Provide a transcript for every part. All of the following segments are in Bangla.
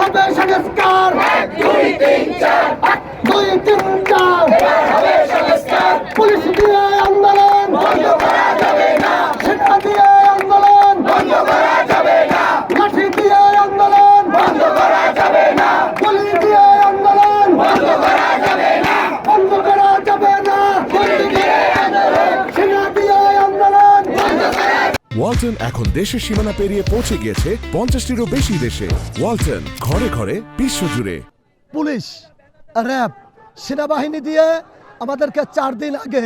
হবে সংস্কার। দুই তিন চার। দুই তিন চার। হবে ওয়ালটন এখন দেশের সীমানা পেরিয়ে পৌঁছে গিয়েছে পঞ্চাশটিরও বেশি দেশে। ওয়ালটন, ঘরে ঘরে বিশ্বজুড়ে পুলিশ, র্যাব, সেনাবাহিনী দিয়ে আমাদেরকে চার দিন আগে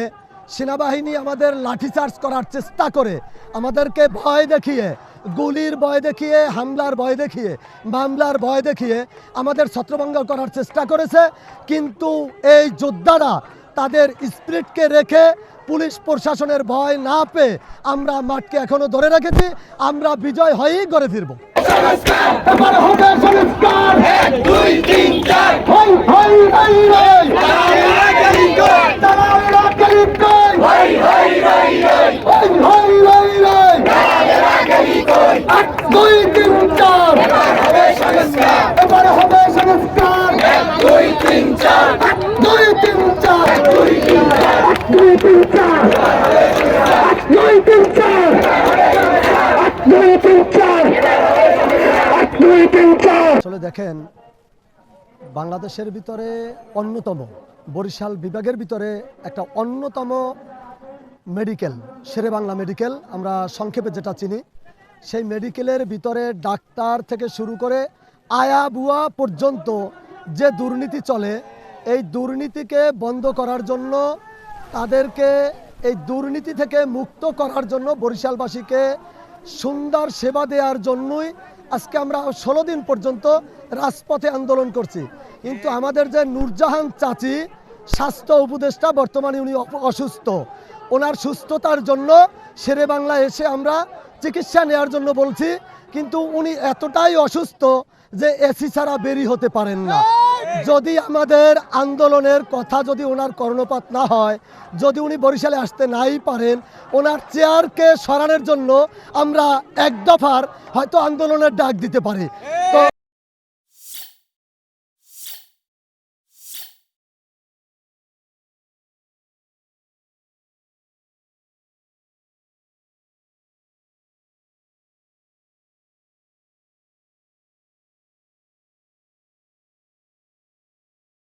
সেনাবাহিনী আমাদের লাঠিচার্জ করার চেষ্টা করে, আমাদেরকে ভয় দেখিয়ে, গুলির ভয় দেখিয়ে, হামলার ভয় দেখিয়ে, মামলার ভয় দেখিয়ে আমাদের ছত্রভঙ্গ করার চেষ্টা করেছে। কিন্তু এই যোদ্ধারা তাদের স্পিরিটকে রেখে পুলিশ প্রশাসনের ভয় না পেয়ে আমরা মাঠকে এখনও ধরে রেখেছি, আমরা বিজয় হয়েই গড়ে ফিরবো। আসলে দেখেন, বাংলাদেশের ভিতরে অন্যতম, বরিশাল বিভাগের ভিতরে একটা অন্যতম মেডিকেল শেরে বাংলা মেডিকেল আমরা সংক্ষেপে যেটা চিনি, সেই মেডিকেলের ভিতরে ডাক্তার থেকে শুরু করে আয়া বুয়া পর্যন্ত যে দুর্নীতি চলে এই দুর্নীতিকে বন্ধ করার জন্য তাদেরকে এই দুর্নীতি থেকে মুক্ত করার জন্য বরিশালবাসীকে সুন্দর সেবা দেওয়ার জন্যই আজকে আমরা ষোলো দিন পর্যন্ত রাজপথে আন্দোলন করছি। কিন্তু আমাদের যে নূরজাহান চাচি, স্বাস্থ্য উপদেষ্টা, বর্তমানে উনি অসুস্থ। ওনার সুস্থতার জন্য শেরে বাংলা এসে আমরা চিকিৎসা নেওয়ার জন্য বলছি, কিন্তু উনি এতটাই অসুস্থ যে এসি ছাড়া বেরি হতে পারেন না। যদি আমাদের আন্দোলনের কথা যদি ওনার কর্ণপাত না হয় যদি উনি বরিশালে আসতে নাই পারেন ওনার চেয়ারকে সরানোর জন্য আমরা এক দফার হয়তো আন্দোলনের ডাক দিতে পারি।